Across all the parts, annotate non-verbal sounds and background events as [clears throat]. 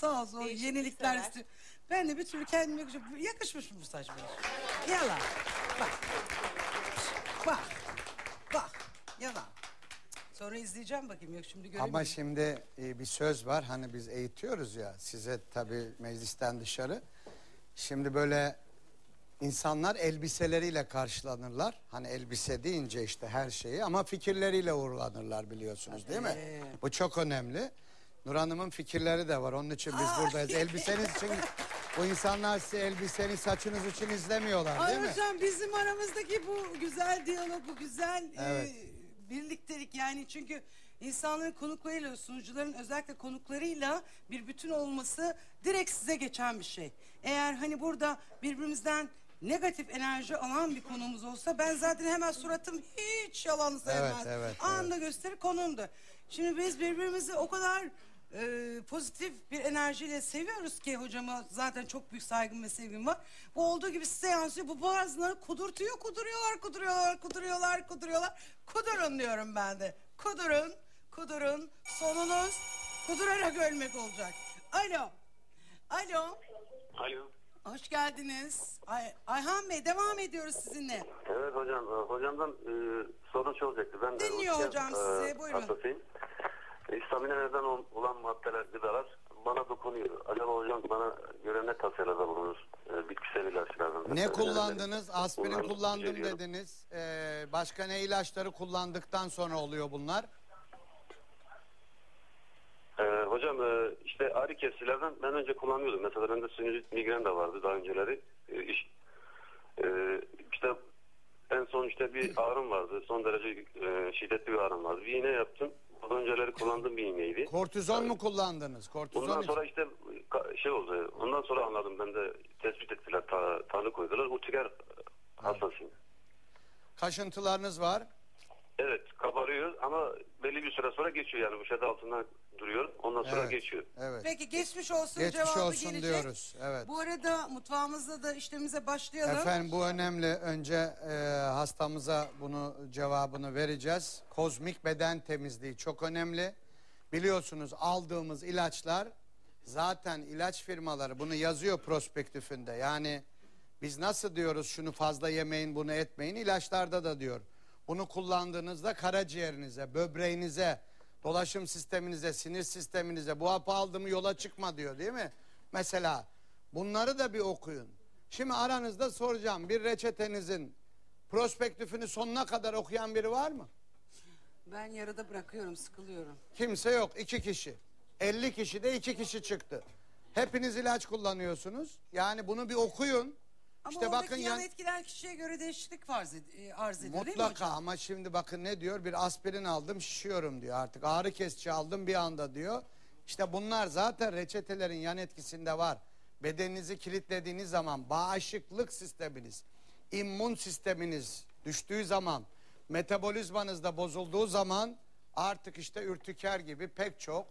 Sağ olsun o Değişiklik yenilikler sever. istiyor. Ben de bir türlü kendime yakışmış, yakışmış bu saç bana. Yalan. Bak. Bak. Bak. Yalan. Sonra izleyeceğim bakayım. Yok şimdi göremiyorum. Ama şimdi e, bir söz var hani biz eğitiyoruz ya size tabii meclisten dışarı. Şimdi böyle insanlar elbiseleriyle karşılanırlar. Hani elbise deyince işte her şeyi ama fikirleriyle uğurlanırlar biliyorsunuz değil mi? Evet. Bu çok önemli. Nur Hanım'ın fikirleri de var. Onun için biz buradayız. Elbiseniz için bu insanlar sizi elbiseni saçınız için izlemiyorlar değil mi? hocam bizim aramızdaki bu güzel diyalog, bu güzel Evet. e, birliktelik yani çünkü insanların konuklarıyla, sunucuların özellikle konuklarıyla bir bütün olması direkt size geçen bir şey. Eğer hani burada birbirimizden negatif enerji alan bir konumuz olsa ben zaten hemen suratım hiç yalan sevmez. Evet, evet, Anında gösterir konumdu. Şimdi biz birbirimizi o kadar e, pozitif bir enerjiyle seviyoruz ki hocama zaten çok büyük saygım ve sevgim var. Bu olduğu gibi size yansıyor. Bu bazıları kudurtuyor, kuduruyorlar, kuduruyorlar, kuduruyorlar, kuduruyorlar. Kudurun diyorum ben de. Kudurun, kudurun. Sonunuz kudurarak ölmek olacak. Alo. Alo. Alo. Hoş geldiniz. Ay, Ayhan Bey devam ediyoruz sizinle. Evet hocam. e, Hocamdan e, soru çoğalacaktı. Ben de Dinliyor oksijen, hocam e, sizi, buyurun. hastasıyım. E, İstamine neden ol- olan maddeler, gıdalar bana dokunuyor. Acaba hocam bana göre ne tavsiyelerde bulunur? E, bitkisel ilaçlardan. Ne kullandınız? Aspirin Bunları kullandım dediniz. Ee, başka ne ilaçları kullandıktan sonra oluyor bunlar? E, hocam e, işte ağrı kesicilerden ben önce kullanıyordum. Mesela bende sinüzit migren de vardı daha önceleri. E, iş, e, işte en son işte bir [clears throat] ağrım vardı. Son derece e, şiddetli bir ağrım vardı. Bir iğne yaptım. Daha önceleri kullandığım bir iğneydi. Kortizon mu kullandınız? Kortizon Ondan için- sonra işte ka- şey oldu. Ondan sonra anladım ben de tespit ettiler. Ta, tanı koydular. Urtiker hastasıyım. kaşıntılarınız var. Evet kabarıyor ama belli bir süre sonra geçiyor yani bu şeyde altından duruyor. Ondan sonra Evet. geçiyor. Evet. Peki geçmiş olsun Geçmiş cevabı olsun gelecek. diyoruz, evet. Bu arada mutfağımızda da işlemimize başlayalım. Efendim bu önemli. Önce e, hastamıza bunu cevabını vereceğiz. Kozmik beden temizliği çok önemli. Biliyorsunuz aldığımız ilaçlar zaten ilaç firmaları bunu yazıyor prospektüfünde. Yani biz nasıl diyoruz şunu fazla yemeyin bunu etmeyin ilaçlarda da diyor. Bunu kullandığınızda karaciğerinize, böbreğinize, dolaşım sisteminize, sinir sisteminize bu hapı aldı mı yola çıkma diyor değil mi? Mesela bunları da bir okuyun. Şimdi aranızda soracağım bir reçetenizin prospektüfünü sonuna kadar okuyan biri var mı? Ben yarıda bırakıyorum, sıkılıyorum. Kimse yok. iki kişi. 50 kişi de iki kişi çıktı. Hepiniz ilaç kullanıyorsunuz. Yani bunu bir okuyun. Ama işte bakın yan etkiler kişiye göre değişiklik farz ed- e, arz ediyor değil mi mutlaka hocam? ama şimdi bakın ne diyor? Bir aspirin aldım şişiyorum diyor. Artık ağrı kesici aldım bir anda diyor. İşte bunlar zaten reçetelerin yan etkisinde var. Bedeninizi kilitlediğiniz zaman bağışıklık sisteminiz, immün sisteminiz düştüğü zaman, metabolizmanız da bozulduğu zaman artık işte ürtüker gibi pek çok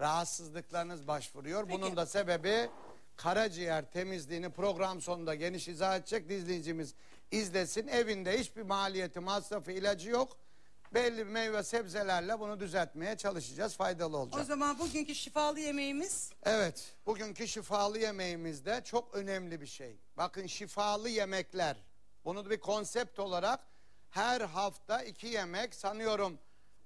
rahatsızlıklarınız başvuruyor. Peki. Bunun da sebebi karaciğer temizliğini program sonunda geniş izah edecek izleyicimiz izlesin. Evinde hiçbir maliyeti, masrafı, ilacı yok. Belli meyve sebzelerle bunu düzeltmeye çalışacağız. Faydalı olacak. O zaman bugünkü şifalı yemeğimiz Evet, bugünkü şifalı yemeğimizde çok önemli bir şey. Bakın şifalı yemekler. Bunu da bir konsept olarak her hafta iki yemek sanıyorum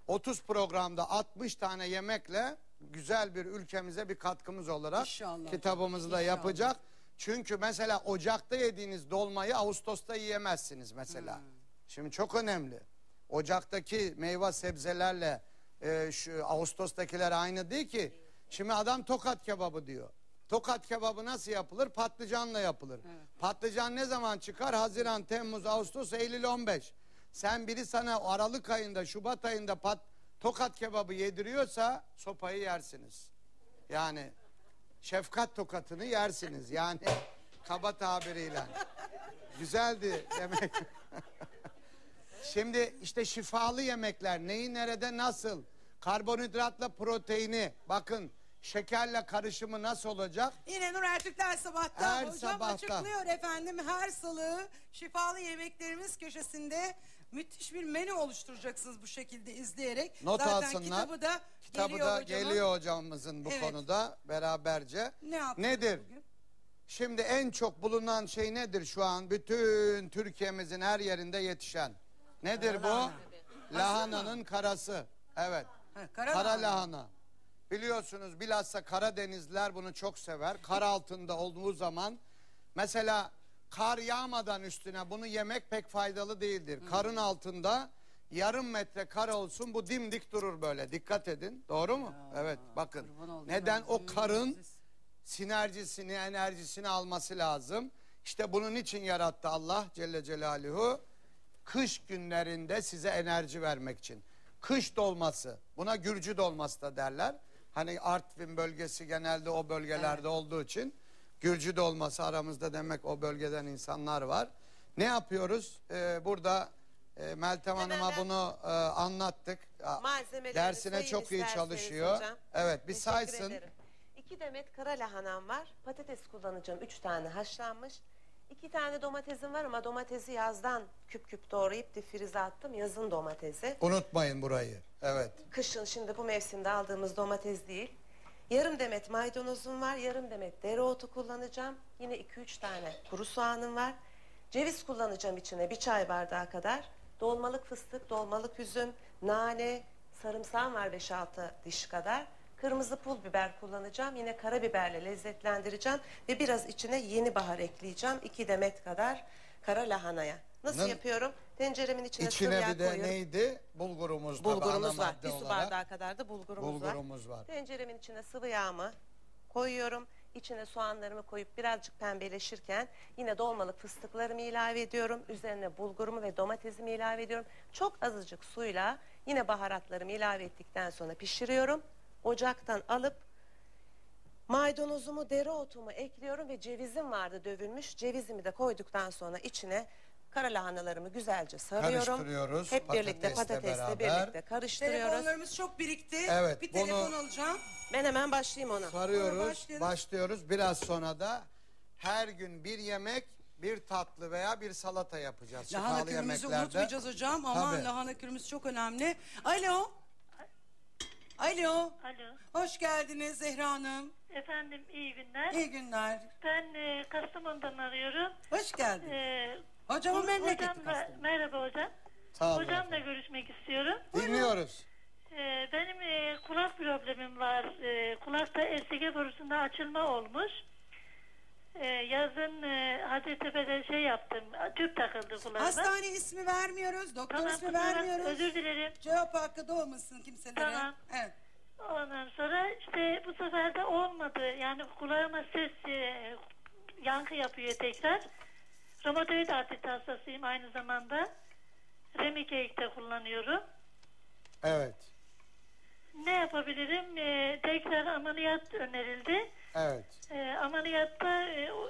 30 programda 60 tane yemekle güzel bir ülkemize bir katkımız olarak İnşallah. kitabımızı da İnşallah. yapacak. Çünkü mesela Ocak'ta yediğiniz dolmayı Ağustos'ta yiyemezsiniz mesela. Şimdi çok önemli. Ocaktaki meyve sebzelerle e, şu Ağustos'takiler aynı değil ki. Şimdi adam tokat kebabı diyor. Tokat kebabı nasıl yapılır? Patlıcanla yapılır. Patlıcan ne zaman çıkar? Haziran, Temmuz, Ağustos, Eylül 15. Sen biri sana Aralık ayında, Şubat ayında pat, tokat kebabı yediriyorsa sopayı yersiniz. Yani şefkat tokatını yersiniz. Yani kaba tabiriyle. Güzeldi demek. [laughs] Şimdi işte şifalı yemekler neyi nerede nasıl? Karbonhidratla proteini bakın şekerle karışımı nasıl olacak? Yine Nur Ertürkler sabahta Her hocam sabahta. açıklıyor efendim her salı şifalı yemeklerimiz köşesinde müthiş bir menü oluşturacaksınız bu şekilde izleyerek. Not Zaten alsınlar. kitabı da Kitabı geliyor da hocamın. geliyor hocamızın bu Evet. konuda beraberce. Ne Nedir? bugün? Şimdi en çok bulunan şey nedir şu an? Bütün Türkiye'mizin her yerinde yetişen. Nedir bu? Lahana. Lahananın karası. Evet. Ha, kara, Kara lahana. lahana. Biliyorsunuz bilhassa Karadenizliler bunu çok sever. Kar altında olduğu zaman mesela kar yağmadan üstüne bunu yemek pek faydalı değildir. Karın altında yarım metre kar olsun bu dimdik durur böyle. Dikkat edin. Doğru mu? evet bakın. Neden o karın sinerjisini, enerjisini alması lazım. İşte bunun için yarattı Allah Celle Celaluhu. Kış günlerinde size enerji vermek için. Kış dolması, buna Gürcü dolması da derler. Hani Artvin bölgesi genelde o bölgelerde olduğu için Gürcü dolması aramızda demek o bölgeden insanlar var. Ne yapıyoruz? Ee, burada e, Meltem Hemen Hanım'a ben- bunu e, anlattık. A- Malzemelerini Dersine sayın çok iyi isterseniz çalışıyor. hocam. Evet bir Teşekkür saysın. ederim. İki demet kara lahanam var. Patates kullanacağım. Üç tane haşlanmış. İki tane domatesim var ama domatesi yazdan küp küp doğrayıp difrize attım. Yazın domatesi. Unutmayın burayı. Evet. Kışın şimdi bu mevsimde aldığımız domates değil. Yarım demet maydanozum var. Yarım demet dereotu kullanacağım. Yine iki üç tane kuru soğanım var. Ceviz kullanacağım içine bir çay bardağı kadar. Dolmalık fıstık, dolmalık üzüm, nane, sarımsağım var 5-6 diş kadar. Kırmızı pul biber kullanacağım. Yine karabiberle lezzetlendireceğim. Ve biraz içine yeni bahar ekleyeceğim. 2 demet kadar kara lahanaya. Nasıl Nın- yapıyorum? Tenceremin içine, sıvı İçine yağ bir de koyuyorum. neydi? Bulgurumuz ana Bulgurumuz var. madde Bir su olarak. bardağı kadar da bulgurumuz, Bulgurumuz var. var. Tenceremin içine sıvı yağımı koyuyorum. İçine soğanlarımı koyup birazcık pembeleşirken yine dolmalık fıstıklarımı ilave ediyorum. Üzerine bulgurumu ve domatesimi ilave ediyorum. Çok azıcık suyla yine baharatlarımı ilave ettikten sonra pişiriyorum. Ocaktan alıp maydanozumu, dereotumu ekliyorum ve cevizim vardı dövülmüş. Cevizimi de koyduktan sonra içine kara lahanalarımı güzelce sarıyorum. Karıştırıyoruz, Hep birlikte patatesle patatesle beraber. birlikte karıştırıyoruz. Telefonlarımız çok birikti. Evet, Bir bunu- telefon alacağım. Ben hemen başlayayım ona. Sarıyoruz, Sonra başlayalım. başlıyoruz. Biraz sonra da her gün bir yemek, bir tatlı veya bir salata yapacağız. Lahana Şifalı kürümüzü yemeklerde. unutmayacağız hocam. Aman Tabii. lahana kürümüz çok önemli. Alo. Alo. Alo. Hoş geldiniz Zehra Hanım. Efendim iyi günler. İyi günler. Ben e, Kastamonu'dan arıyorum. Hoş geldin. E, Hocamın ho- memleketi hocamla- Kastamonu. Merhaba hocam. Sağ olun Hocamla efendim. görüşmek istiyorum. Dinliyoruz. E, benim e, kulak problemim var. E, kulakta SG borusunda açılma olmuş. E, yazın e, Hacettepe'de şey yaptım. Tüp takıldı kulağıma. Hastane ismi vermiyoruz. Doktor Tamam, ismi kusura bak- vermiyoruz. Özür dilerim. Cevap hakkı doğmasın kimselere. Tamam. Evet. Ondan sonra işte bu sefer de olmadı. Yani kulağıma ses e, yankı yapıyor tekrar. Romatoid artrit hastasıyım aynı zamanda. Remicade de kullanıyorum. Evet. Ne yapabilirim? E, tekrar ameliyat önerildi. Evet. E, ameliyatta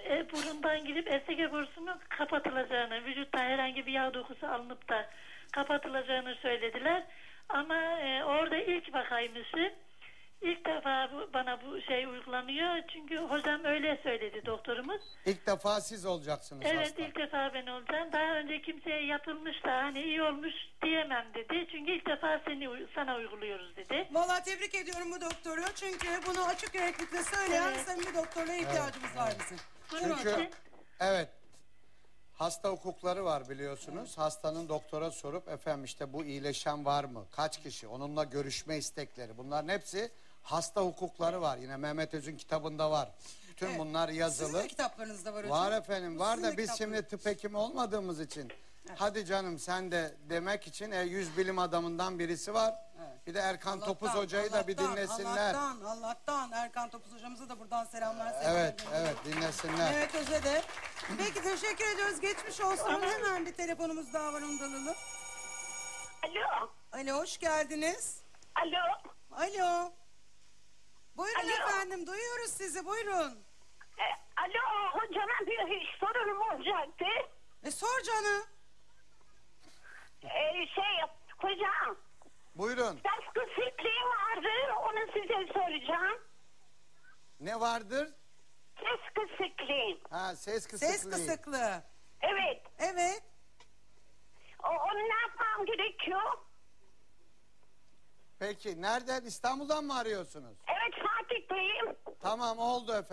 e, burundan girip SG borusunun kapatılacağını, vücutta herhangi bir yağ dokusu alınıp da kapatılacağını söylediler. Ama e, orada ilk vakaymışım. İlk defa bu, bana bu şey uygulanıyor. Çünkü hocam öyle söyledi doktorumuz. İlk defa siz olacaksınız Evet hasta. ilk defa ben olacağım. Daha önce kimseye yapılmış da hani iyi olmuş diyemem dedi. Çünkü ilk defa seni sana uyguluyoruz dedi. Vallahi tebrik ediyorum bu doktoru. Çünkü bunu açık yüreklikle söyleyen Evet. samimi doktorlara ihtiyacımız var bizim. Buyurun Çünkü hocam. evet hasta hukukları var biliyorsunuz. Hastanın doktora sorup efendim işte bu iyileşen var mı? Kaç kişi? Onunla görüşme istekleri. Bunların hepsi hasta hukukları var. Yine Mehmet Öz'ün kitabında var. Bütün Evet. bunlar Sizin yazılı. de kitaplarınızda var hocam. Var efendim Bu var sizin da de biz kitaplarınız. şimdi tıp hekimi olmadığımız için hadi canım sen de demek için e, yüz bilim adamından birisi var. Bir de Erkan Topuz Allah'tan, Hoca'yı da bir Allah'tan, dinlesinler. Allah'tan, Allah'tan. Erkan Topuz hocamıza da buradan selamlar. sevgiler Evet gönderiyorum. evet dinlesinler. Evet Öz'e de. Peki teşekkür ediyoruz. Geçmiş olsun. Hemen bir telefonumuz daha var onu da alalım. Alo, Alo hoş geldiniz. alo. Alo. Buyurun Alo. efendim duyuyoruz sizi buyurun. E, alo, hocama bir sorunum olacaktı. E sor canım. E, şey, hocam, Buyurun. ses kısıklığı vardı, onu size soracağım. Ne vardır? Ses kısıklığı. Ha ses kısıklığı. Ses kısıklığı. Evet, Evet. o, onu ne aramam gerekiyor. Peki nereden İstanbul'dan mı arıyorsunuz? Evet Fatih'teyim. Tamam oldu efendim.